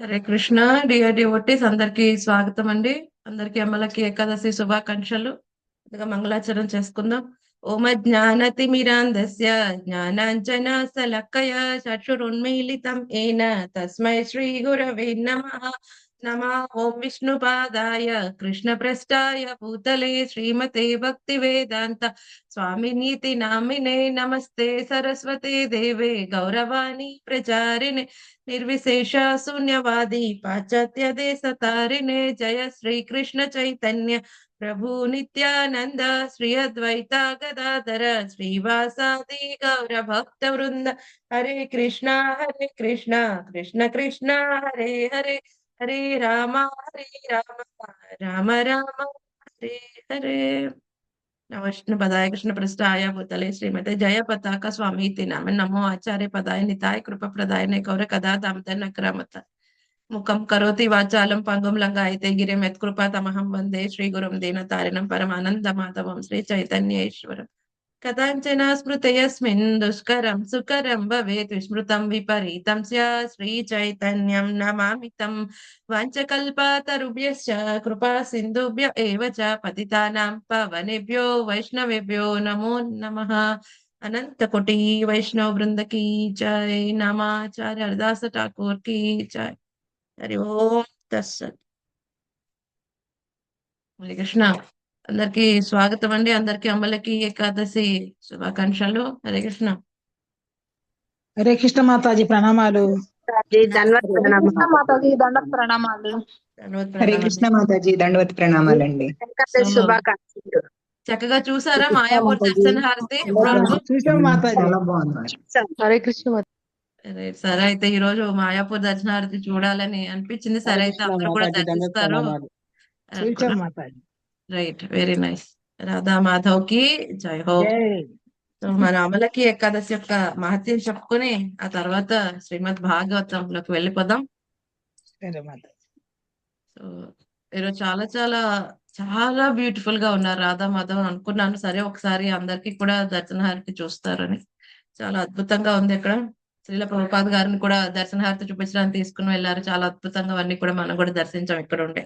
Hare Krishna DR devotees అందరికి స్వాగతం అండి అందరికి అమ్మలకి ఏకాదశి శుభాకాంక్షలు. ముందుగా మంగళాచరణ చేసుకుందాం. ఓమ జ్ఞానతి జ్ఞానతిమిరాంధస్య జ్ఞానాంజన సలక్కయ చక్షురున్మీలితం ఏన తస్మై శ్రీ గురవే నమః. నమ ఓం విష్ణుపాదాయ కృష్ణ ప్రస్థాయ భూతలే శ్రీమతే భక్తి వేదాంత స్వామి నీతి నామినే నమస్తే సరస్వతే దేవే గౌరవాణి ప్రచారిణే నిర్విశేష శూన్యవాది పాశ్చాత్య దేశ తారిణే జయ శ్రీ కృష్ణ చైతన్య ప్రభు నిత్యానంద శ్రీ అద్వైత గదాధర శ్రీవాసాది గౌర భక్త వృంద హరే రామ హరే రామ రామ రామ హరే హరే. నమష్ణ పదాయ కృష్ణ పృష్ఠాయ భూతలే శ్రీమతి జయ పతాక స్వామి ఇతి నామ నమో ఆచార్య పదాయ నితాయ కృప ప్రదాయ కౌర కథా దామత నక్రమత. ముఖం కరోతి వాచాలం పంగుం లంగాయతే గిరిం యత్కృపా తమహం వందే శ్రీ గురుం దీన తారిణం పరమానంద మాధవం శ్రీ చైతన్యేశ్వరం. కథాంచన స్మృతయస్మిన్ దుష్కరం సుకరం భవేత్ విస్మృతం విపరీతం శ్రీచైతన్యం నమామితం వంచకల్పతరుభ్యశ్చ కృపా సింధుభ్య ఏవ చ పతితానాం పవనేభ్యో వైష్ణవేభ్యో నమో నమ. అనంత కోటి వైష్ణవ బృందకి జయ నమాచార్య హరిదాస ఠాకూర్కి జయ హరి ఓం దర్శన్ హరికృష్ణ అందరికి స్వాగతం అండి. అందరికి అమ్మలకి ఏకాదశి శుభాకాంక్షలు. హరే కృష్ణ. హరే కృష్ణ మాతాజీ ప్రణామాలు. మాతాజీ ప్రణామాలు. ప్రణామాలు. హరే ప్రణామాలు. కృష్ణ మాతాజీ దండవత్ ఏకాదశి శుభాకాంక్షలు. చక్కగా చూసారా? మాయాపూర్ దర్శన హారతి. చూసాం మాతాజీ. హరే కృష్ణ సరే, సరే అయితే ఈ రోజు మాయాపూర్ దర్శనార్థి చూడాలని అనిపించింది. సరే అయితే అందరూ కూడా దర్శిస్తారు. రైట్ వెరీ నైస్ రాధా మాధవ్కి జై హో. సో మన అమలకి ఏకాదశి యొక్క మహత్యం చెప్పుకొని ఆ తర్వాత శ్రీమద్ భాగవతంలోకి వెళ్ళిపోదాం. సో ఈరోజు చాలా చాలా చాలా బ్యూటిఫుల్గా ఉన్నారు రాధా మాధవ్ అని అనుకున్నాను. సరే ఒకసారి అందరికి కూడా దర్శనహారతి చూస్తారని. చాలా అద్భుతంగా ఉంది ఇక్కడ. శ్రీల ప్రభుపాద్ గారిని కూడా దర్శనహారతి చూపించడానికి తీసుకుని వెళ్ళారు. చాలా అద్భుతంగా అవన్నీ కూడా మనం కూడా దర్శించాం ఇక్కడ ఉండే.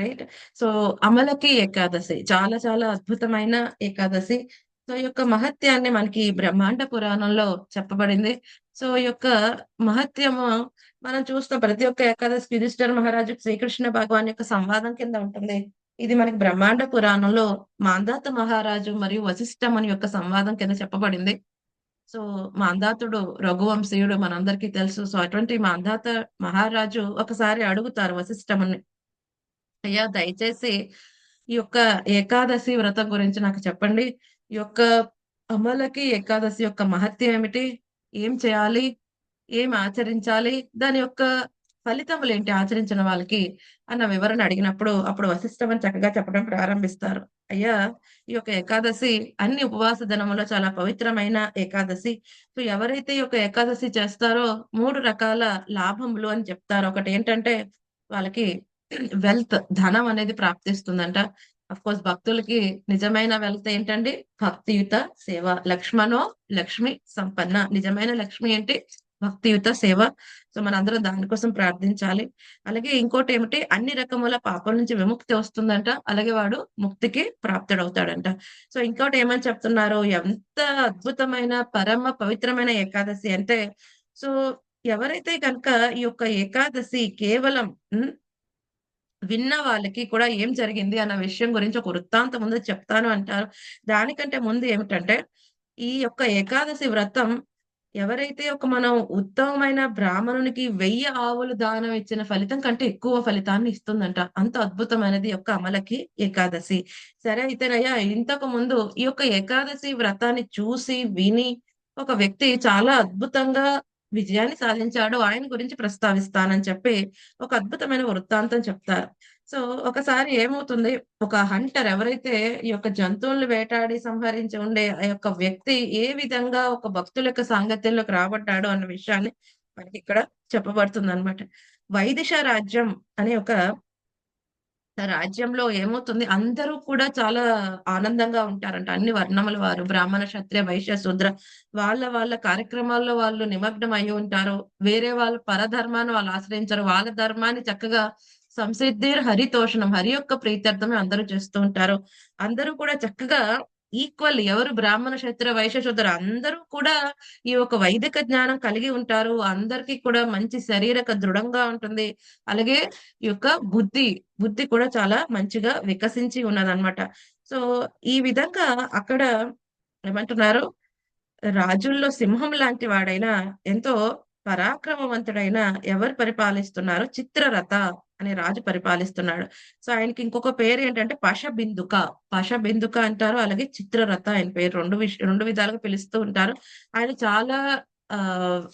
రైట్ సో అమలకి ఏకాదశి చాలా చాలా అద్భుతమైన ఏకాదశి. సో ఈ యొక్క మహత్యాన్ని మనకి బ్రహ్మాండ పురాణంలో చెప్పబడింది. సో ఈ యొక్క మహత్యము మనం చూస్తాం ప్రతి ఒక్క ఏకాదశి యుధిష్ఠర్ మహారాజు శ్రీకృష్ణ భగవాన్ యొక్క సంవాదం కింద ఉంటుంది. ఇది మనకి బ్రహ్మాండ పురాణంలో మాందాత మహారాజు మరియు వశిష్ఠముని యొక్క సంవాదం కింద చెప్పబడింది. సో మాందాతుడు రఘువంశీయుడు మనందరికీ తెలుసు. సో అటువంటి మాందాత మహారాజు ఒకసారి అడుగుతారు వశిష్ఠముని అయ్యా దయచేసి ఈ యొక్క ఏకాదశి వ్రతం గురించి నాకు చెప్పండి. ఈ యొక్క అమలకి ఏకాదశి యొక్క మహత్యం ఏమిటి? ఏం చేయాలి? ఏం ఆచరించాలి? దాని యొక్క ఫలితములు ఏంటి? ఆచరించిన వాళ్ళకి అన్న వివరణ అడిగినప్పుడు అప్పుడు వశిష్టమని చక్కగా చెప్పడం ప్రారంభిస్తారు. అయ్యా ఈ యొక్క ఏకాదశి అన్ని ఉపవాస దినములో చాలా పవిత్రమైన ఏకాదశి. సో ఎవరైతే ఈ యొక్క ఏకాదశి చేస్తారో మూడు రకాల లాభములు అని చెప్తారు. ఒకటి ఏంటంటే వాళ్ళకి వెల్త్ ధనం అనేది ప్రాప్తిస్తుందంట. అఫ్ కోర్స్ భక్తులకి నిజమైన వెల్త్ ఏంటండి? భక్తియుత సేవ. లక్ష్మణో లక్ష్మి సంపన్న. నిజమైన లక్ష్మి ఏంటి? భక్తియుత సేవ. సో మనందరం దానికోసం ప్రార్థించాలి. అలాగే ఇంకోటి ఏమిటి? అన్ని రకముల పాపం నుంచి విముక్తి వస్తుందంట. అలాగే వాడు ముక్తికి ప్రాప్తుడవుతాడంట. సో ఇంకోటి ఏమని చెప్తున్నారు? ఎంత అద్భుతమైన పరమ పవిత్రమైన ఏకాదశి అంటే సో ఎవరైతే కనుక ఈ యొక్క ఏకాదశి కేవలం విన్న వాళ్ళకి కూడా ఏం జరిగింది అన్న విషయం గురించి ఒక వృత్తాంతం ముందు చెప్తాను అంటారు. దానికంటే ముందు ఏమిటంటే ఈ యొక్క ఏకాదశి వ్రతం ఎవరైతే ఒక మనం ఉత్తమమైన బ్రాహ్మణునికి వెయ్యి ఆవులు దానం ఇచ్చిన ఫలితం కంటే ఎక్కువ ఫలితాన్ని ఇస్తుందంట. అంత అద్భుతమైనది యొక్క అమలకి ఏకాదశి. సరే అయితేనయ్యా ఇంతకు ముందు ఈ యొక్క ఏకాదశి వ్రతాన్ని చూసి విని ఒక వ్యక్తి చాలా అద్భుతంగా విజయాన్ని సాధించాడు ఆయన గురించి ప్రస్తావిస్తానని చెప్పి ఒక అద్భుతమైన వృత్తాంతం చెప్తారు. సో ఒకసారి ఏమవుతుంది? ఒక హంటర్ ఎవరైతే ఈ యొక్క జంతువులను వేటాడి సంహరించి ఉండే ఆ యొక్క వ్యక్తి ఏ విధంగా ఒక భక్తుల యొక్క సాంగత్యంలోకి రాబడ్డాడు అన్న విషయాన్ని మనకి ఇక్కడ చెప్పబడుతుంది అనమాట వైదిష రాజ్యం అనే ఒక రాజ్యంలో ఏమవుతుంది? అందరూ కూడా చాలా ఆనందంగా ఉంటారంట. అన్ని వర్ణముల వారు బ్రాహ్మణ క్షత్రియ వైశ్య శూద్ర వాళ్ళ వాళ్ళ కార్యక్రమాల్లో వాళ్ళు నిమగ్నం అయి ఉంటారు. వేరే వాళ్ళ పరధర్మాన్ని వాళ్ళు ఆశ్రయించారు. వాళ్ళ ధర్మాన్ని చక్కగా సంసిద్ధి హరితోషణం హరి యొక్క ప్రీత్యర్థమే అందరూ చేస్తూ ఉంటారు. అందరూ కూడా చక్కగా ఈక్వల్ ఎవరు బ్రాహ్మణ క్షత్ర వైశ్య శూద్ర అందరూ కూడా ఈ యొక్క వైదిక జ్ఞానం కలిగి ఉంటారు. అందరికీ కూడా మంచి శరీరక దృఢంగా ఉంటుంది. అలాగే ఈ యొక్క బుద్ధి బుద్ధి కూడా చాలా మంచిగా వికసించి ఉన్నదన్నమాట. సో ఈ విధంగా అక్కడ ఏమంటున్నారు? రాజుల్లో సింహం లాంటి వాడైనా ఎంతో పరాక్రమవంతుడైన ఎవరు పరిపాలిస్తున్నారు? చిత్రరథ. అనే రాజు పరిపాలిస్తున్నాడు. సో ఆయనకి ఇంకొక పేరు ఏంటంటే పశ బిందుక. పశ బిందుక అంటారు అలాగే చిత్రరథ ఆయన పేరు. రెండు విష రెండు విధాలుగా పిలుస్తూ ఉంటారు. ఆయన చాలా ఆ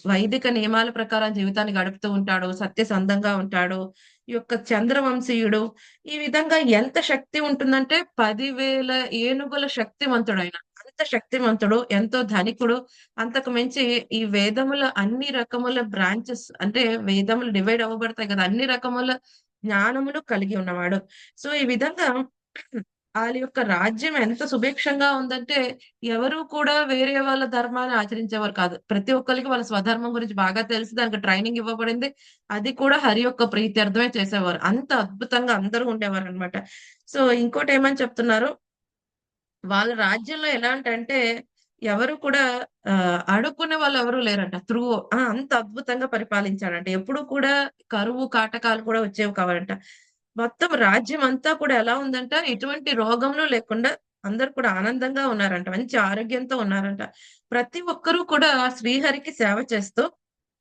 వైదిక నియమాల ప్రకారం జీవితాన్ని గడుపుతూ ఉంటాడు సత్యసంధంగా ఉంటాడు ఈ యొక్క చంద్రవంశీయుడు. ఈ విధంగా ఎంత శక్తి ఉంటుందంటే పదివేల ఏనుగుల శక్తివంతుడైన అంత శక్తివంతుడు ఎంతో ధనికుడు అంతకు మించి ఈ వేదముల అన్ని రకముల బ్రాంచెస్ అంటే వేదములు డివైడ్ అవ్వబడతాయి కదా అన్ని రకముల జ్ఞానములు కలిగి ఉన్నవాడు. సో ఈ విధంగా వాళ్ళ యొక్క రాజ్యం ఎంత సుభిక్షంగా ఉందంటే ఎవరు కూడా వేరే వాళ్ళ ధర్మాన్ని ఆచరించేవారు కాదు. ప్రతి ఒక్కరికి వాళ్ళ స్వధర్మం గురించి బాగా తెలిసి దానికి ట్రైనింగ్ ఇవ్వబడింది. అది కూడా హరి యొక్క ప్రీత్యర్థమే చేసేవారు. అంత అద్భుతంగా అందరూ ఉండేవారు అనమాట సో ఇంకోటి ఏమని చెప్తున్నారు? వాళ్ళ రాజ్యంలో ఎలాంటంటే ఎవరు కూడా అడుక్కునే వాళ్ళు ఎవరు లేరంట. త్రూ అంత అద్భుతంగా పరిపాలించాడంట. ఎప్పుడు కూడా కరువు కాటకాలు కూడా వచ్చేవి కావాలంట. మొత్తం రాజ్యం అంతా కూడా ఎలా ఉందంట? ఎటువంటి రోగంలో లేకుండా అందరు కూడా ఆనందంగా ఉన్నారంట. మంచి ఆరోగ్యంతో ఉన్నారంట. ప్రతి ఒక్కరూ కూడా శ్రీహరికి సేవ చేస్తూ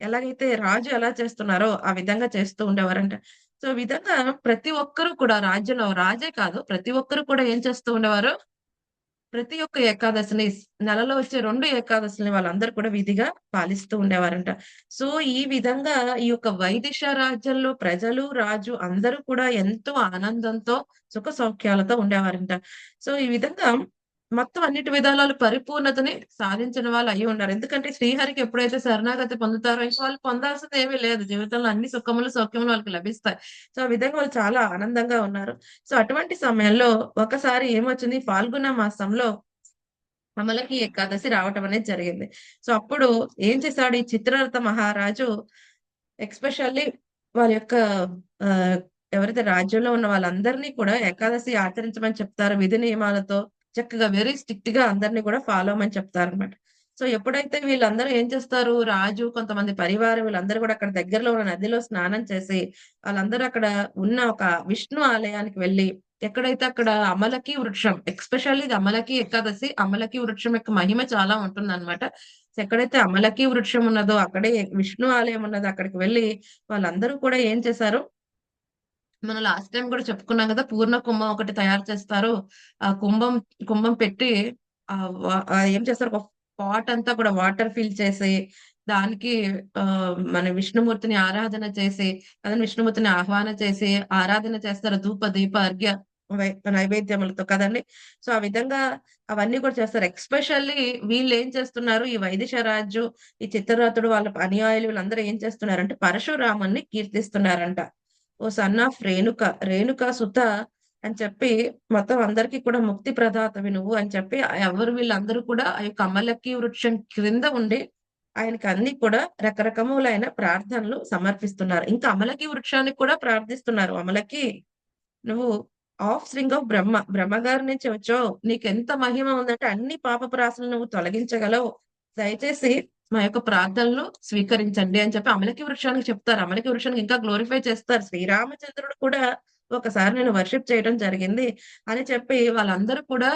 ఎలాగైతే రాజు ఎలా చేస్తున్నారో ఆ విధంగా చేస్తూ ఉండేవారంట. సో విధంగా ప్రతి ఒక్కరూ కూడా రాజ్యంలో రాజే కాదు ప్రతి ఒక్కరు కూడా ఏం చేస్తూ ఉండేవారు? ప్రతి ఒక్క ఏకాదశిని నెలలో వచ్చే రెండు ఏకాదశిని వాళ్ళందరూ కూడా విధిగా పాలిస్తూ ఉండేవారంట. సో ఈ విధంగా ఈ యొక్క వైదిశ రాజ్యంలో ప్రజలు రాజు అందరూ కూడా ఎంతో ఆనందంతో సుఖ సౌఖ్యాలతో ఉండేవారంట. సో ఈ విధంగా మొత్తం అన్నిటి విధాలు పరిపూర్ణతని సాధించిన వాళ్ళు అయి ఉన్నారు. ఎందుకంటే శ్రీహరికి ఎప్పుడైతే శరణాగతి పొందుతారో ఇంకా వాళ్ళు పొందాల్సింది ఏమీ లేదు. జీవితంలో అన్ని సుఖములు సౌఖ్యములు వాళ్ళకి లభిస్తాయి. సో ఆ విధంగా వాళ్ళు చాలా ఆనందంగా ఉన్నారు. సో అటువంటి సమయంలో ఒకసారి ఏమొచ్చింది? పాల్గొన్న మాసంలో అమలకి ఏకాదశి రావటం అనేది జరిగింది. సో అప్పుడు ఏం చేశాడు ఈ చిత్రరథ మహారాజు? ఎక్స్పెషల్లీ వారి యొక్క ఎవరైతే రాజ్యంలో ఉన్న వాళ్ళందరినీ కూడా ఏకాదశి ఆచరించమని చెప్తారు విధి నియమాలతో. చక్కగా వెరీ స్ట్రిక్ట్గా అందరినీ కూడా ఫాలో అవ్వమని చెప్తారు అనమాట సో ఎప్పుడైతే వీళ్ళందరూ ఏం చేస్తారు? రాజు కొంతమంది పరివారం వీళ్ళందరూ కూడా అక్కడ దగ్గరలో ఉన్న నదిలో స్నానం చేసి వాళ్ళందరూ అక్కడ ఉన్న ఒక విష్ణు ఆలయానికి వెళ్ళి ఎక్కడైతే అక్కడ అమలకి వృక్షం ఎక్స్పెషల్లీ ఇది అమలకి ఏకాదశి అమలకి వృక్షం యొక్క మహిమ చాలా ఉంటుంది అనమాట ఎక్కడైతే అమలకి వృక్షం ఉన్నదో అక్కడే విష్ణు ఆలయం ఉన్నదో అక్కడికి వెళ్ళి వాళ్ళందరూ కూడా ఏం చేశారు? మనం లాస్ట్ టైం కూడా చెప్పుకున్నాం కదా పూర్ణ కుంభం ఒకటి తయారు చేస్తారు. ఆ కుంభం కుంభం పెట్టి ఆ ఏం చేస్తారు? ఒక పాట్ అంతా కూడా వాటర్ ఫిల్ చేసి దానికి ఆ మన విష్ణుమూర్తిని ఆరాధన చేసి అదే విష్ణుమూర్తిని ఆహ్వాన చేసి ఆరాధన చేస్తారు. ధూప దీప అర్ఘ్య నైవేద్యములతో కదండి? సో ఆ విధంగా అవన్నీ కూడా చేస్తారు. ఎక్స్పెషల్లీ వీళ్ళు ఏం చేస్తున్నారు? ఈ వైదిశరాజు ఈ చిత్రరథుడు వాళ్ళ అనుయాయులు వీళ్ళందరూ ఏం చేస్తున్నారంటే పరశురాముని కీర్తిస్తున్నారంట. O son of Renuka Renuka సుత అని చెప్పి మొత్తం అందరికీ కూడా ముక్తి ప్రదాతవి నువ్వు అని చెప్పి ఎవరు వీళ్ళందరూ కూడా ఆ యొక్క అమలకి వృక్షం క్రింద ఉండి ఆయనకి అన్ని కూడా రకరకములైన ప్రార్థనలు సమర్పిస్తున్నారు. ఇంకా అమలకి వృక్షానికి కూడా ప్రార్థిస్తున్నారు. అమలకి నువ్వు ఆఫ్ స్ట్రింగ్ ఆఫ్ బ్రహ్మ బ్రహ్మగారి నుంచి వచ్చావు. నీకు ఎంత మహిమ ఉందంటే అన్ని పాప ప్రాసలు నువ్వు తొలగించగలవు. దయచేసి మా యొక్క ప్రార్థనలు స్వీకరించండి అని చెప్పి అమలకి వృక్షానికి చెప్తారు. అమలకి వృక్షానికి ఇంకా గ్లోరిఫై చేస్తారు. శ్రీరామచంద్రుడు కూడా ఒకసారి నేను వర్షిప్ చేయడం జరిగింది అని చెప్పి వాళ్ళందరూ కూడా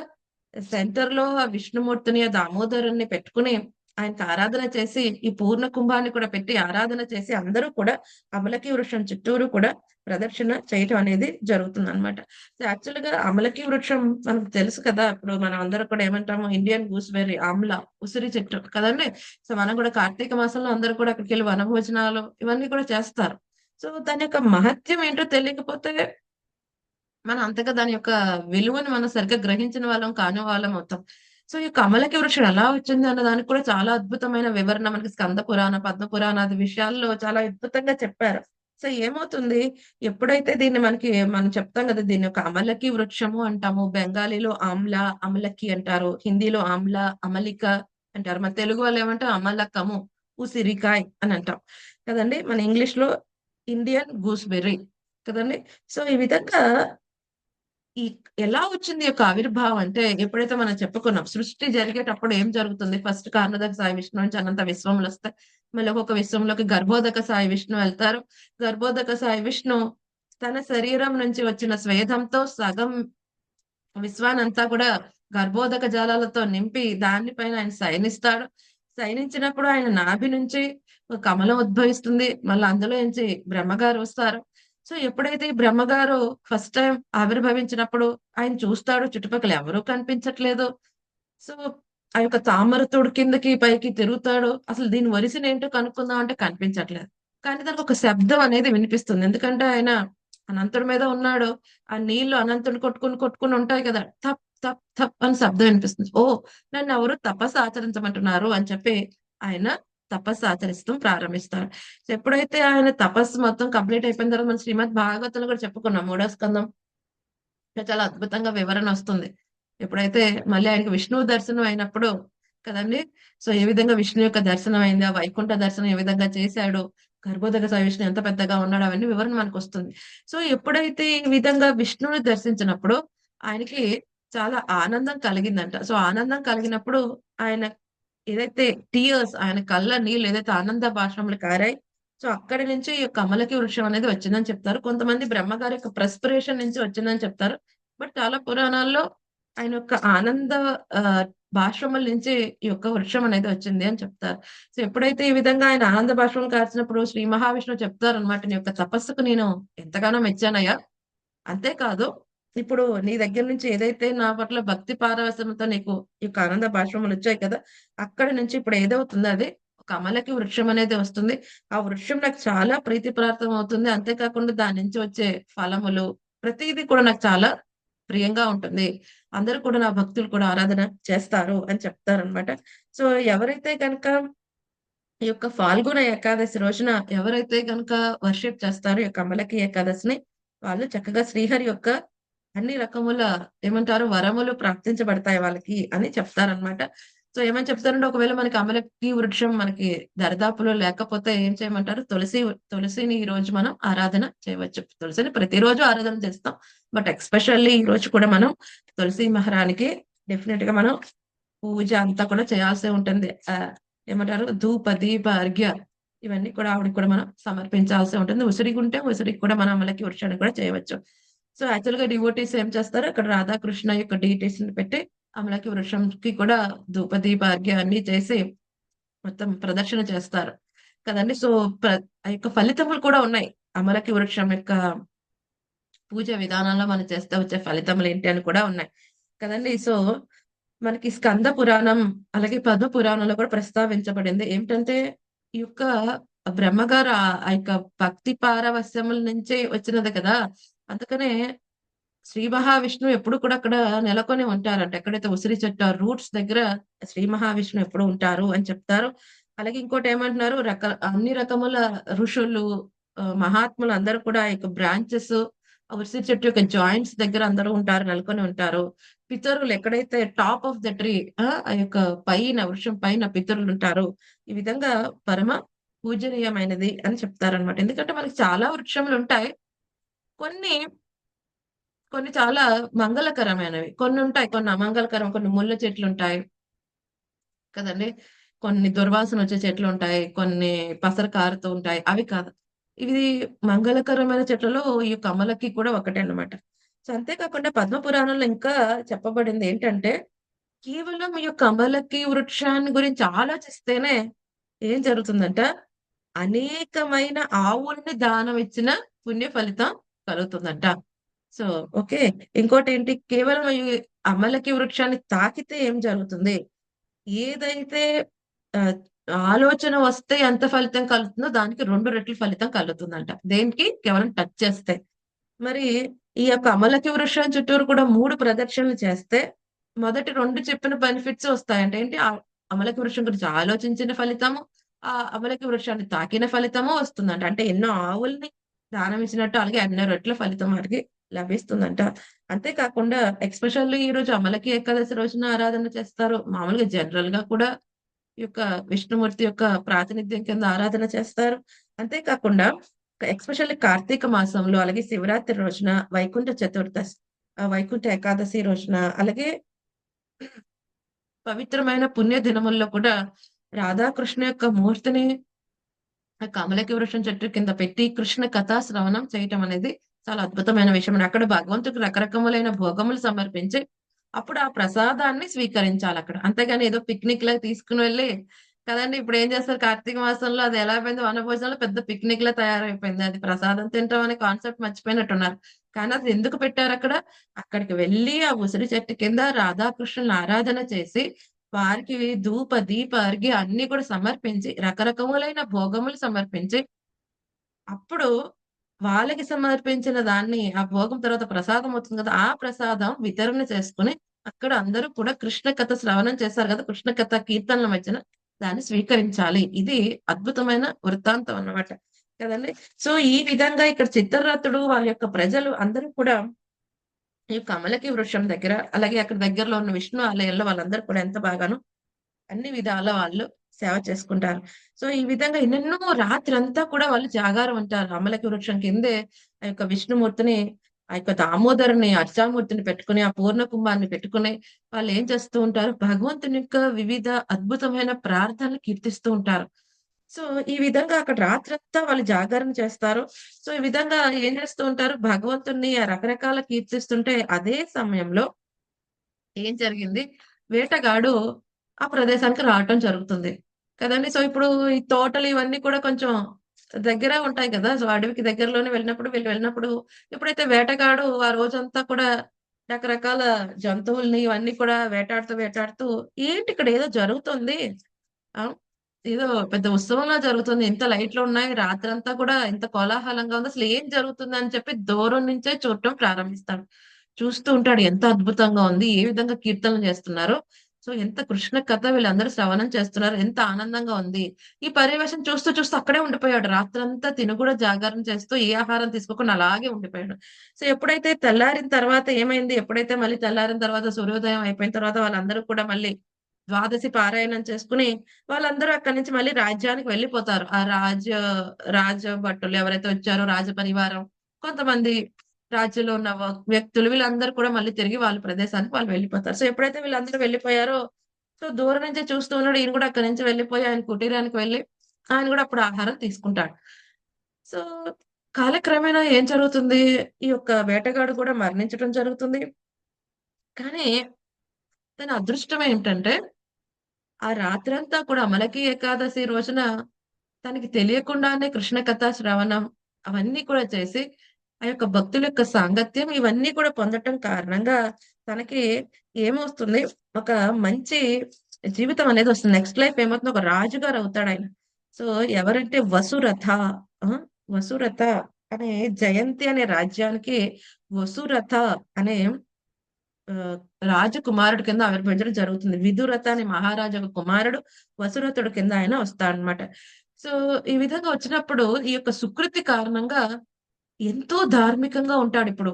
సెంటర్లో విష్ణుమూర్తిని దామోదరుని పెట్టుకుని ఆయనకు ఆరాధన చేసి ఈ పూర్ణ కుంభాన్ని కూడా పెట్టి ఆరాధన చేసి అందరూ కూడా అమలకి వృక్షం చుట్టూరు కూడా ప్రదక్షిణ చేయటం అనేది జరుగుతుంది అనమాట సో యాక్చువల్గా అమలకి వృక్షం మనకు తెలుసు కదా. ఇప్పుడు మనం అందరూ కూడా ఏమంటాము ఇండియన్ గూస్బెర్రీ ఆమ్ల ఉసిరి చెట్టు కదండి? సో మనం కూడా కార్తీక మాసంలో అందరూ కూడా అక్కడికి వెళ్ళి వనభోజనాలు ఇవన్నీ కూడా చేస్తారు. సో దాని యొక్క మహత్యం ఏంటో తెలియకపోతే మనం అంతగా దాని యొక్క విలువను మనం సరిగ్గా గ్రహించిన వాళ్ళం కాని వాళ్ళం అవుతాం. సో ఈ కమలకి వృక్షం ఎలా వచ్చింది అన్న దానికి కూడా చాలా అద్భుతమైన వివరణ మనకి స్కంద పురాణ పద్మ పురాణాది విషయాల్లో చాలా అద్భుతంగా చెప్పారు. సో ఏమవుతుంది? ఎప్పుడైతే దీన్ని మనకి మనం చెప్తాం కదా దీన్ని ఒక అమలకి వృక్షము అంటాము బెంగాలీలో ఆమ్ల అమలకి అంటారు హిందీలో ఆమ్ల అమలిక అంటారు మన తెలుగు వాళ్ళు ఏమంటారు? అమలకము ఉసిరికాయ్ అని అంటాం. కదండి? మన ఇంగ్లీష్లో ఇండియన్ గూస్బెర్రీ. కదండి? సో ఈ విధంగా ఈ ఎలా వచ్చింది యొక్క ఆవిర్భావం అంటే ఎప్పుడైతే మనం చెప్పుకున్నాం సృష్టి జరిగేటప్పుడు ఏం జరుగుతుంది? ఫస్ట్ కారణదక సాయి విష్ణు నుంచి అనంత విశ్వములు వస్తాయి. మళ్ళీ ఒక్కొక్క విశ్వంలోకి గర్భోదక సాయి విష్ణు వెళ్తారు. గర్భోదక సాయి విష్ణు తన శరీరం నుంచి వచ్చిన స్వేదంతో సగం విశ్వానంతా కూడా గర్భోదక జాలాలతో నింపి దానిపైన ఆయన శయనిస్తాడు. శయనించినప్పుడు ఆయన నాభి నుంచి ఒక కమలం ఉద్భవిస్తుంది. మళ్ళీ అందులో నుంచి బ్రహ్మగారు వస్తారు. సో ఎప్పుడైతే ఈ బ్రహ్మగారు ఫస్ట్ టైం ఆవిర్భవించినప్పుడు ఆయన చూస్తాడు చుట్టుపక్కల ఎవరూ కనిపించట్లేదు. సో ఆ యొక్క తామరతుడు కిందకి పైకి తిరుగుతాడు. అసలు దీని వరిసిన ఏంటో కనుక్కుందాం అంటే కనిపించట్లేదు. కానీ దానికి ఒక శబ్దం అనేది వినిపిస్తుంది. ఎందుకంటే ఆయన అనంతుడి మీద ఉన్నాడు. ఆ నీళ్ళు అనంతుడు కొట్టుకుని కొట్టుకుని ఉంటాయి కదా. తప్ తప్ తప్ అని శబ్దం వినిపిస్తుంది. ఓ నన్ను ఎవరు తపస్సు ఆచరించమంటున్నారు అని చెప్పి ఆయన తపస్సు ఆచరిస్తాం ప్రారంభిస్తాడు సో ఎప్పుడైతే ఆయన తపస్సు మొత్తం కంప్లీట్ అయిపోయిన తర్వాత మన శ్రీమద్ భాగవతంలో కూడా చెప్పుకున్నాం మూడో స్కందం. చాలా అద్భుతంగా వివరణ వస్తుంది. ఎప్పుడైతే మళ్ళీ ఆయనకి విష్ణువు దర్శనం అయినప్పుడు కదండి? సో ఏ విధంగా విష్ణు యొక్క దర్శనం అయింది ఆ వైకుంఠ దర్శనం ఏ విధంగా చేశాడు గర్భోదక విష్ణు ఎంత పెద్దగా ఉన్నాడు అవన్నీ వివరణ మనకు వస్తుంది. సో ఎప్పుడైతే ఈ విధంగా విష్ణువుని దర్శించినప్పుడు ఆయనకి చాలా ఆనందం కలిగిందంట. సో ఆనందం కలిగినప్పుడు ఆయన ఏదైతే టీయర్స్ ఆయన కళ్ళ నీళ్ళు ఏదైతే ఆనంద భాషములు కారాయి సో అక్కడి నుంచి ఈ కమలకి వృక్షం అనేది వచ్చిందని చెప్తారు. కొంతమంది బ్రహ్మగారి యొక్క ప్రెస్పిరేషన్ నుంచి వచ్చిందని చెప్తారు. బట్ చాలా పురాణాల్లో ఆయన యొక్క ఆనంద భాషముల భాష్రముల నుంచి ఈ యొక్క వృక్షం అనేది వచ్చింది అని చెప్తారు. సో ఎప్పుడైతే ఈ విధంగా ఆయన ఆనంద భాష్రములు కార్చినప్పుడు శ్రీ మహావిష్ణువు చెప్తారు అనమాట నీ యొక్క తపస్సుకు నేను ఎంతగానో మెచ్చానయ్యా. అంతేకాదు ఇప్పుడు నీ దగ్గర నుంచి ఏదైతే నా పట్ల భక్తి పారవశంతో నీకు ఈ యొక్క ఆనంద భాష్రములు వచ్చాయి కదా అక్కడ నుంచి ఇప్పుడు ఏదవుతుంది అది? ఒక అమలకి వృక్షం అనేది వస్తుంది. ఆ వృక్షం నాకు చాలా ప్రీతి ప్రార్థం అవుతుంది. అంతేకాకుండా దాని నుంచి వచ్చే ఫలములు ప్రతిదీ కూడా నాకు చాలా ప్రియంగా ఉంటుంది. అందరూ కూడా నా భక్తులు కూడా ఆరాధన చేస్తారు అని చెప్తారనమాట సో ఎవరైతే కనుక ఈ యొక్క ఫాల్గుణ ఏకాదశి రోజున ఎవరైతే కనుక వర్షిప్ చేస్తారో ఈ యొక్క అమలకి ఏకాదశిని వాళ్ళు చక్కగా శ్రీహరి యొక్క అన్ని రకముల ఏమంటారు వరములు ప్రాప్తించబడతాయి వాళ్ళకి అని చెప్తారనమాట సో ఏమని చెప్తారంటే ఒకవేళ మనకి అమలకి వృక్షం మనకి దరిదాపులో లేకపోతే ఏం చేయమంటారు తులసి తులసిని ఈ రోజు మనం ఆరాధన చేయవచ్చు. తులసిని ప్రతిరోజు ఆరాధన చేస్తాం. బట్ ఎక్స్పెషల్లీ ఈ రోజు కూడా మనం తులసి మహారానికి డెఫినెట్గా మనం పూజ అంతా కూడా చేయాల్సి ఉంటుంది. ఆ, ఏమంటారు ధూప దీప అర్ఘ్య ఇవన్నీ కూడా ఆవిడకి కూడా మనం సమర్పించాల్సి ఉంటుంది. ఉసిరికి ఉంటే ఉసిరికి కూడా మనం అమలకి వృక్షాన్ని కూడా చేయవచ్చు. సో యాక్చువల్గా డివోటీస్ ఏం చేస్తారు? అక్కడ రాధాకృష్ణ యొక్క డీటెయిల్స్ని పెట్టి అమలకి వృక్షంకి కూడా ధూప దీప అన్ని చేసి మొత్తం ప్రదర్శన చేస్తారు. కదండి? సో ఆ యొక్క ఫలితములు కూడా ఉన్నాయి. అమలకి వృక్షం యొక్క పూజ విధానంలో మనం చేస్తే వచ్చే ఫలితములు ఏంటి అని కూడా ఉన్నాయి. కదండి? సో మనకి స్కంద పురాణం అలాగే పద్మ పురాణంలో కూడా ప్రస్తావించబడింది. ఏమిటంటే ఈ యొక్క బ్రహ్మగారు ఆ ఆ యొక్క భక్తి పారవస్యముల నుంచే వచ్చినది కదా? అందుకనే శ్రీ మహావిష్ణు ఎప్పుడు కూడా అక్కడ నెలకొని ఉంటారంట. ఎక్కడైతే ఉసిరి చెట్టు రూట్స్ దగ్గర శ్రీ మహావిష్ణువు ఎప్పుడు ఉంటారు అని చెప్తారు. అలాగే ఇంకోటి ఏమంటున్నారు? రక అన్ని రకముల ఋషులు మహాత్ములు అందరూ కూడా ఆ యొక్క బ్రాంచెస్ ఉసిరి చెట్టు యొక్క జాయింట్స్ దగ్గర అందరూ ఉంటారు నెలకొని ఉంటారు. పితరులు ఎక్కడైతే టాప్ ఆఫ్ ద ట్రీ ఆ యొక్క పైన వృక్షం పైన పితరులు ఉంటారు ఈ విధంగా పరమ పూజనీయమైనది అని చెప్తారనమాట ఎందుకంటే మనకి చాలా వృక్షములు ఉంటాయి. కొన్ని కొన్ని చాలా మంగళకరమైనవి. కొన్ని ఉంటాయి కొన్ని అమంగళకరం కొన్ని ముళ్ళ చెట్లు ఉంటాయి. కదండి? కొన్ని దుర్వాసన వచ్చే చెట్లు ఉంటాయి కొన్ని పసర కారుతూ ఉంటాయి. అవి కాదు. ఇవి మంగళకరమైన చెట్లలో ఈ కమలకి కూడా ఒకటే అన్నమాట. సో అంతేకాకుండా పద్మ పురాణంలో ఇంకా చెప్పబడింది ఏంటంటే కేవలం ఈ కమలకి వృక్షాన్ని గురించి ఆలోచిస్తేనే ఏం జరుగుతుందంట? అనేకమైన ఆవుల్ని దానం ఇచ్చిన పుణ్య ఫలితం కలుగుతుందంట. So okay. ఇంకోటి ఏంటి కేవలం అమలకి వృక్షాన్ని తాకితే ఏం జరుగుతుంది? ఏదైతే ఆలోచన వస్తే ఎంత ఫలితం కలుగుతుందో దానికి రెండు రెట్లు ఫలితం కలుగుతుందంట. దేనికి? కేవలం టచ్ చేస్తే. మరి ఈ యొక్క అమలకి వృక్షం చుట్టూరు కూడా మూడు ప్రదక్షిణలు చేస్తే మొదటి రెండు చెప్పిన బెనిఫిట్స్ వస్తాయంటే. ఏంటి? ఆ అమలకి వృక్షం గురించి ఆలోచించిన ఫలితము ఆ అమలకి వృక్షాన్ని తాకిన ఫలితము వస్తుందంట. అంటే ఎన్నో ఆవుల్ని దానం ఇచ్చినట్టు అలాగే అన్ని రెట్ల ఫలితం వారికి లభిస్తుందంట. అంతేకాకుండా ఎక్స్పెషల్లీ ఈ రోజు అమలకి ఏకాదశి రోజున ఆరాధన చేస్తారు. మామూలుగా జనరల్గా కూడా ఈ యొక్క విష్ణుమూర్తి యొక్క ప్రాతినిధ్యం కింద ఆరాధన చేస్తారు. అంతేకాకుండా ఎక్స్పెషల్లీ కార్తీక మాసంలో అలాగే శివరాత్రి రోజున వైకుంఠ చతుర్దశి వైకుంఠ ఏకాదశి రోజున అలాగే పవిత్రమైన పుణ్య దినముల్లో కూడా రాధాకృష్ణ యొక్క మూర్తిని కమలకి వృక్షం చెట్టు కింద పెట్టి కృష్ణ కథా శ్రవణం చేయటం అనేది చాలా అద్భుతమైన విషయం. అక్కడ భగవంతుడికి రకరకములైన భోగములు సమర్పించి అప్పుడు ఆ ప్రసాదాన్ని స్వీకరించాలి అక్కడ. అంతేగాని ఏదో పిక్నిక్ లా తీసుకుని వెళ్ళి కదండి ఇప్పుడు ఏం చేస్తారు? కార్తీక మాసంలో అది ఎలా అయిపోయింది? వనభోజనంలో పెద్ద పిక్నిక్ లా తయారైపోయింది. అది ప్రసాదం తింటాం అనే కాన్సెప్ట్ మర్చిపోయినట్టున్నారు. కానీ అది ఎందుకు పెట్టారు అక్కడ? అక్కడికి వెళ్ళి ఆ ఉసిరి చెట్టు కింద రాధాకృష్ణుని ఆరాధన చేసి వారికి ధూప దీప అర్ఘ్య అన్ని కూడా సమర్పించి రకరకములైన భోగములు సమర్పించి అప్పుడు వాళ్ళకి సమర్పించిన దాన్ని ఆ భోగం తర్వాత ప్రసాదం అవుతుంది కదా ఆ ప్రసాదం వితరణ చేసుకుని అక్కడ అందరూ కూడా కృష్ణ కథ శ్రవణం చేశారు కదా కృష్ణ కథ కీర్తనల మధ్యన దాన్ని స్వీకరించాలి. ఇది అద్భుతమైన వృత్తాంతం అన్నమాట కదండి. సో ఈ విధంగా ఇక్కడ చిత్రరథుడు వాళ్ళ యొక్క ప్రజలు అందరూ కూడా ఈ కమలకి వృక్షం దగ్గర అలాగే అక్కడ దగ్గరలో ఉన్న విష్ణు ఆలయంలో వాళ్ళందరూ కూడా ఎంత బాగాను అన్ని విధాల వాళ్ళు సేవ చేసుకుంటారు. సో ఈ విధంగా ఎన్నెన్నో రాత్రి అంతా కూడా వాళ్ళు జాగారం ఉంటారు. అమలకి వృక్షం కిందే ఆ యొక్క విష్ణుమూర్తిని ఆ యొక్క దామోదరుని అర్చామూర్తిని పెట్టుకుని ఆ పూర్ణ కుంభాన్ని పెట్టుకుని వాళ్ళు ఏం చేస్తూ ఉంటారు? భగవంతుని యొక్క వివిధ అద్భుతమైన ప్రార్థనలు కీర్తిస్తూ ఉంటారు. సో ఈ విధంగా అక్కడ రాత్రంతా వాళ్ళు జాగరణ చేస్తారు. సో ఈ విధంగా ఏం చేస్తూ ఉంటారు? భగవంతుణ్ణి రకరకాల కీర్తిస్తుంటే అదే సమయంలో ఏం జరిగింది? వేటగాడు ఆ ప్రదేశానికి రావటం జరుగుతుంది. కదండి? సో ఇప్పుడు ఈ తోటలు ఇవన్నీ కూడా కొంచెం దగ్గర ఉంటాయి కదా? సో అడవికి దగ్గరలోనే వెళ్ళినప్పుడు వీళ్ళు వెళ్ళినప్పుడు ఎప్పుడైతే వేటగాడు ఆ రోజంతా కూడా రకరకాల జంతువుల్ని ఇవన్నీ కూడా వేటాడుతూ వేటాడుతూ ఏంటి ఇక్కడ ఏదో జరుగుతుంది? ఆ? ఏదో పెద్ద ఉత్సవంలా జరుగుతుంది. ఇంత లైట్లు ఉన్నాయి. రాత్రంతా కూడా ఇంత కోలాహలంగా ఉంది. అసలు ఏం జరుగుతుంది అని చెప్పి దూరం నుంచే చూడటం ప్రారంభిస్తాడు. చూస్తూ ఉంటాడు ఎంత అద్భుతంగా ఉంది. ఏ విధంగా కీర్తనలు చేస్తున్నారు. సో ఎంత కృష్ణ కథ వీళ్ళందరూ శ్రవణం చేస్తున్నారు. ఎంత ఆనందంగా ఉంది. ఈ పర్యవేశం చూస్తూ చూస్తూ అక్కడే ఉండిపోయాడు. రాత్రంతా తిను కూడా జాగరణ చేస్తూ ఏ ఆహారం తీసుకోకుండా అలాగే ఉండిపోయాడు. సో ఎప్పుడైతే తెల్లారిన తర్వాత ఏమైంది? ఎప్పుడైతే మళ్ళీ తెల్లారిన తర్వాత సూర్యోదయం అయిపోయిన తర్వాత వాళ్ళందరూ కూడా మళ్ళీ ద్వాదశి పారాయణం చేసుకుని వాళ్ళందరూ అక్కడి నుంచి మళ్ళీ రాజ్యానికి వెళ్ళిపోతారు. ఆ రాజ రాజ భట్టులు ఎవరైతే వచ్చారో రాజ పరివారం కొంతమంది రాజ్యంలో ఉన్న వ్యక్తులు వీళ్ళందరూ కూడా మళ్ళీ తిరిగి వాళ్ళ ప్రదేశానికి వాళ్ళు వెళ్ళిపోతారు. సో ఎప్పుడైతే వీళ్ళందరూ వెళ్ళిపోయారో సో దూరం నుంచి చూస్తూ ఉన్నాడు. ఈయన కూడా అక్కడి నుంచి వెళ్ళిపోయి ఆయన కుటీరానికి వెళ్ళి ఆయన కూడా అప్పుడు ఆహారం తీసుకుంటాడు. సో కాలక్రమేణా ఏం జరుగుతుంది? ఈ యొక్క వేటగాడు కూడా మరణించడం జరుగుతుంది. కానీ తన అదృష్టం ఏమిటంటే ఆ రాత్రంతా కూడా అమలకి ఏకాదశి రోజున తనకి తెలియకుండానే కృష్ణ కథా శ్రవణం అవన్నీ కూడా చేసి ఆ యొక్క భక్తుల యొక్క సాంగత్యం ఇవన్నీ కూడా పొందటం కారణంగా తనకి ఏమొస్తుంది? ఒక మంచి జీవితం అనేది వస్తుంది. నెక్స్ట్ లైఫ్ ఏమవుతుంది? ఒక రాజుగారు అవుతాడు ఆయన. సో ఎవరంటే వసురథ వసురథ అనే జయంతి అనే రాజ్యానికి వసురథ అనే రాజకుమారుడు కింద ఆవిర్భవించడం జరుగుతుంది. విదురత అనే మహారాజు ఒక కుమారుడు వసురథుడు కింద ఆయన వస్తాడనమాట సో ఈ విధంగా వచ్చినప్పుడు ఈ యొక్క సుకృతి కారణంగా ఎంతో ధార్మికంగా ఉంటాడు ఇప్పుడు.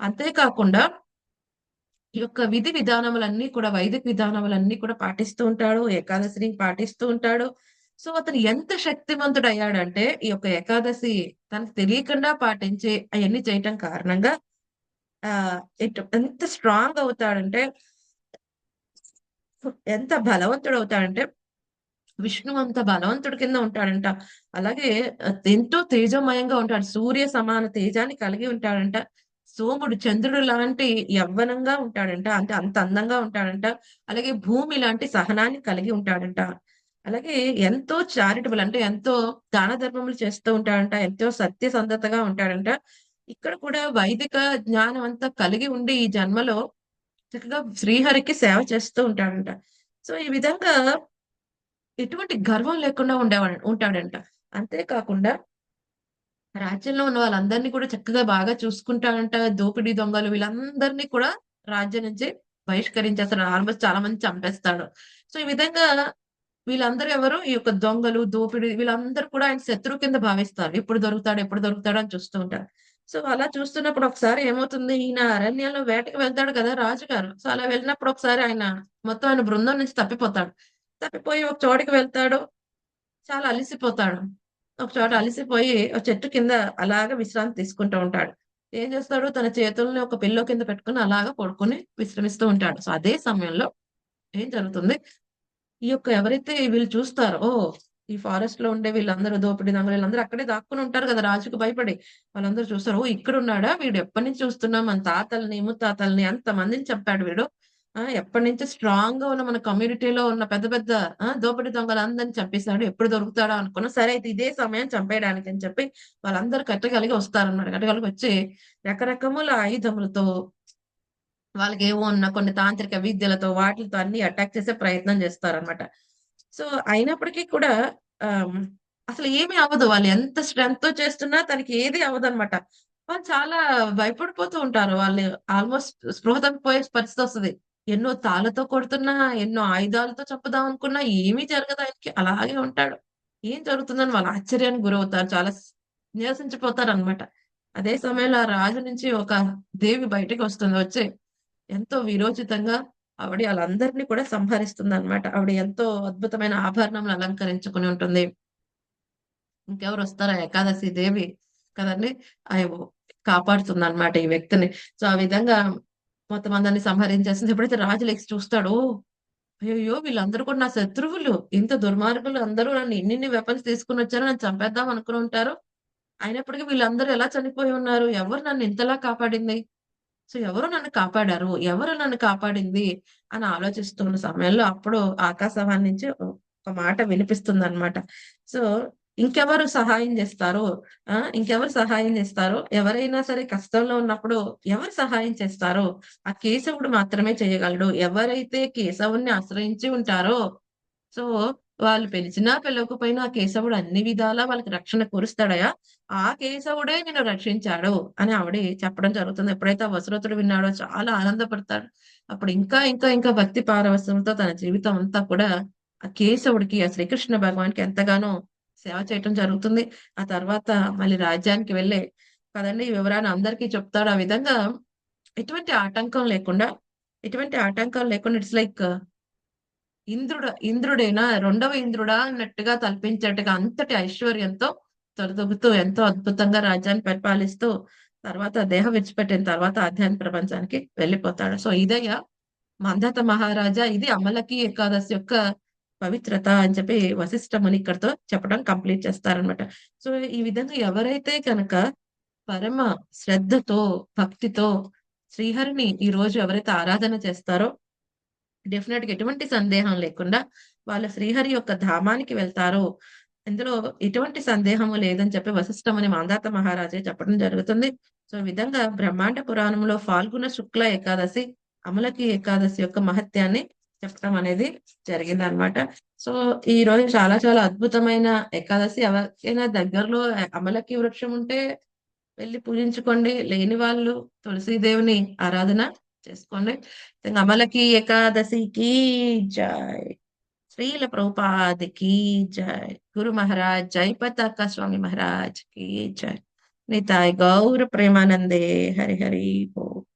అంతేకాకుండా ఈ యొక్క విధి విధానములన్నీ కూడా వైదిక విధానములన్నీ కూడా పాటిస్తూ ఉంటాడు ఏకాదశిని పాటిస్తూ ఉంటాడు. సో అతను ఎంత శక్తివంతుడు అయ్యాడంటే ఈ యొక్క ఏకాదశి తనకు తెలియకుండా పాటించి అవన్నీ చేయటం కారణంగా ఆ ఎంత స్ట్రాంగ్ అవుతాడంటే ఎంత బలవంతుడు అవుతాడంటే విష్ణు అంత బలవంతుడి కింద ఉంటాడంట. అలాగే ఎంతో తేజోమయంగా ఉంటాడు. సూర్య సమాన తేజాన్ని కలిగి ఉంటాడంట. సోముడు చంద్రుడు లాంటి యవ్వనంగా ఉంటాడంట. అంటే అంత అందంగా ఉంటాడంట. అలాగే భూమి లాంటి సహనాన్ని కలిగి ఉంటాడంట. అలాగే ఎంతో చారిటబుల్ అంటే ఎంతో దాన ధర్మములు చేస్తూ ఉంటాడంట. ఎంతో సత్యసంధతగా ఉంటాడంట. ఇక్కడ కూడా వైదిక జ్ఞానం అంతా కలిగి ఉండి ఈ జన్మలో చక్కగా శ్రీహరికి సేవ చేస్తూ ఉంటాడంట. సో ఈ విధంగా ఎటువంటి గర్వం లేకుండా ఉండేవాడు ఉంటాడంట. అంతేకాకుండా రాజ్యంలో ఉన్న వాళ్ళందరినీ కూడా చక్కగా బాగా చూసుకుంటాడంట. దోపిడీ దొంగలు వీళ్ళందరినీ కూడా రాజ్యం నుంచి బహిష్కరించేస్తాడు. ఆల్మోస్ట్ చాలా మంది చంపేస్తాడు. సో ఈ విధంగా వీళ్ళందరూ ఎవరు? ఈ యొక్క దొంగలు దోపిడి వీళ్ళందరూ కూడా ఆయన శత్రువు కింద భావిస్తారు. ఎప్పుడు దొరుకుతాడు ఎప్పుడు దొరుకుతాడు అని చూస్తూ ఉంటారు. సో అలా చూస్తున్నప్పుడు ఒకసారి ఏమవుతుంది? ఈయన అరణ్యంలో వేటకి వెళ్తాడు కదా రాజుగారు. సో అలా వెళ్ళినప్పుడు ఒకసారి ఆయన మొత్తం ఆయన బృందం నుంచి తప్పిపోతాడు. తప్పిపోయి ఒక చోటికి వెళ్తాడు. చాలా అలిసిపోతాడు. ఒక చోట అలిసిపోయి ఒక చెట్టు కింద అలాగా విశ్రాంతి తీసుకుంటూ ఉంటాడు. ఏం చేస్తాడు? తన చేతుల్ని ఒక పిల్లో కింద పెట్టుకుని అలాగా పడుకొని విశ్రమిస్తూ ఉంటాడు. సో అదే సమయంలో ఏం జరుగుతుంది? ఈ యొక్క ఎవరైతే వీళ్ళు చూస్తారో ఓ ఈ ఫారెస్ట్లో ఉండే వీళ్ళందరూ దోపిడీ దొంగలు వీళ్ళందరూ అక్కడే దాక్కుని ఉంటారు కదా రాజుకు భయపడి. వాళ్ళందరూ చూస్తారు ఓ ఇక్కడ ఉన్నాడా? వీడు ఎప్పటి నుంచి చూస్తున్నాం? మన తాతల్ని ముత్తాతల్ని అంత మందిని చెప్పాడు వీడు. ఆ ఎప్పటి నుంచి స్ట్రాంగ్గా ఉన్న మన కమ్యూనిటీలో ఉన్న పెద్ద పెద్ద ఆ దోపిడీ దొంగలు అందరిని చంపేశాడు ఎప్పుడు దొరుకుతాడో అనుకున్నా సరే అయితే ఇదే సమయం చంపేయడానికి అని చెప్పి వాళ్ళందరూ కట్టగలిగి వస్తారన్నమాట. కట్టగలిగి వచ్చి రకరకముల ఆయుధములతో వాళ్ళకి ఏవో ఉన్న కొన్ని తాంత్రిక విద్యలతో వాటితో అన్ని అటాక్ చేసే ప్రయత్నం చేస్తారన్నమాట. సో అయినప్పటికీ కూడా అసలు ఏమీ అవ్వదు. వాళ్ళు ఎంత స్ట్రెంగ్త్తో చేస్తున్నా తనకి ఏది అవ్వదు అనమాట వాళ్ళు చాలా భయపడిపోతూ ఉంటారు. వాళ్ళు ఆల్మోస్ట్ స్పృహ తప్పిపోయే పరిస్థితి వస్తుంది. ఎన్నో తాళ్ళతో కొడుతున్నా ఎన్నో ఆయుధాలతో చంపుదాం అనుకున్నా ఏమీ జరగదు ఆయనకి. అలాగే ఉంటాడు. ఏం జరుగుతుందని వాళ్ళు ఆశ్చర్యానికి గురవుతారు. చాలా నిరసించిపోతారు అనమాట అదే సమయంలో ఆ రాజు నుంచి ఒక దేవి బయటకు వస్తుంది. వచ్చి ఎంతో విరోచితంగా ఆవిడ వాళ్ళందరినీ కూడా సంహరిస్తుంది అనమాట ఆవిడ ఎంతో అద్భుతమైన ఆభరణములు అలంకరించుకుని ఉంటుంది. ఇంకెవరు వస్తారా? ఏకాదశి దేవి కదండి? కాపాడుతుంది అనమాట ఈ వ్యక్తిని. సో ఆ విధంగా మొత్తం అందరిని సంహరించేసింది ఎప్పుడైతే రాజు లెక్స్ చూస్తాడో అయ్యో వీళ్ళందరూ కూడా నా శత్రువులు. ఇంత దుర్మార్గులు అందరూ నన్ను ఇన్ని వెపన్స్ తీసుకుని వచ్చారో నన్ను చంపేద్దాం అనుకుని ఉంటారు అయినప్పటికీ వీళ్ళందరూ ఎలా చనిపోయి ఉన్నారు? ఎవరు నన్ను ఇంతలా కాపాడింది? సో ఎవరు నన్ను కాపాడారు? ఎవరు నన్ను కాపాడింది? అని ఆలోచిస్తున్న సమయంలో అప్పుడు ఆకాశవాణి నుంచి ఒక మాట వినిపిస్తుంది అనమాట సో ఇంకెవరు సహాయం చేస్తారు? ఆ ఇంకెవరు సహాయం చేస్తారు? ఎవరైనా సరే కష్టంలో ఉన్నప్పుడు ఎవరు సహాయం చేస్తారు? ఆ కేశవుడు మాత్రమే చేయగలడు. ఎవరైతే కేశవుణ్ణి ఆశ్రయించి ఉంటారో? సో వాళ్ళు పిలిచినా పిలవకపోయినా ఆ కేశవుడు అన్ని విధాలా వాళ్ళకి రక్షణ కురుస్తాడయా? ఆ కేశవుడే నేను రక్షించాడు అని ఆవిడ చెప్పడం జరుగుతుంది. ఎప్పుడైతే వసరతుడు వసురతుడు విన్నాడో చాలా ఆనందపడతాడు. అప్పుడు ఇంకా ఇంకా ఇంకా భక్తి పారవశ్యంతో తన జీవితం అంతా కూడా ఆ కేశవుడికి ఆ శ్రీకృష్ణ భగవానికి ఎంతగానో సేవ చేయటం జరుగుతుంది. ఆ తర్వాత మళ్ళీ రాజ్యానికి వెళ్ళే కదండి ఈ వివరాన్ని అందరికీ చెప్తాడు. ఆ విధంగా ఎటువంటి ఆటంకం లేకుండా ఎటువంటి ఆటంకం లేకుండా ఇట్స్ లైక్ ఇంద్రుడు ఇంద్రుడైనా రెండవ ఇంద్రుడా అన్నట్టుగా తలపించేట్టుగా అంతటి ఐశ్వర్యంతో తొలదొగుతూ ఎంతో అద్భుతంగా రాజ్యాన్ని పరిపాలిస్తూ తర్వాత దేహం విడిచిపెట్టిన తర్వాత ఆధ్యాత్మిక ప్రపంచానికి వెళ్ళిపోతాడు. సో ఇదయ్య మందత మహారాజా ఇది అమలకి ఏకాదశి యొక్క పవిత్రత అని చెప్పి వశిష్ఠ ముని ఇక్కడతో చెప్పడం కంప్లీట్ చేస్తారనమాట సో ఈ విధంగా ఎవరైతే కనుక పరమ శ్రద్ధతో భక్తితో శ్రీహరిని ఈ రోజు ఎవరైతే ఆరాధన చేస్తారో డెఫినెట్గా ఎటువంటి సందేహం లేకుండా వాళ్ళ శ్రీహరి యొక్క ధామానికి వెళ్తారు ఇందులో ఎటువంటి సందేహము లేదని చెప్పి వశిష్ఠమని మాందాత మహారాజే చెప్పడం జరుగుతుంది. సో విధంగా బ్రహ్మాండ పురాణంలో ఫాల్గుణ శుక్ల ఏకాదశి అమలకి ఏకాదశి యొక్క మహత్యాన్ని చెప్పడం అనేది జరిగింది అనమాట సో ఈ రోజు చాలా చాలా అద్భుతమైన ఏకాదశి. ఎవరికైనా దగ్గరలో అమలకి వృక్షం ఉంటే వెళ్ళి పూజించుకోండి. లేని వాళ్ళు తులసీదేవిని ఆరాధన చేసుకోండి. అమలకి ఏకాదశికి జై. శ్రీల ప్రభుపాదికి జై. గురు మహారాజ్ జై పతాక స్వామి మహారాజ్కి జై. నితాయ్ గౌర ప్రేమానందే. హరి హరి బోల్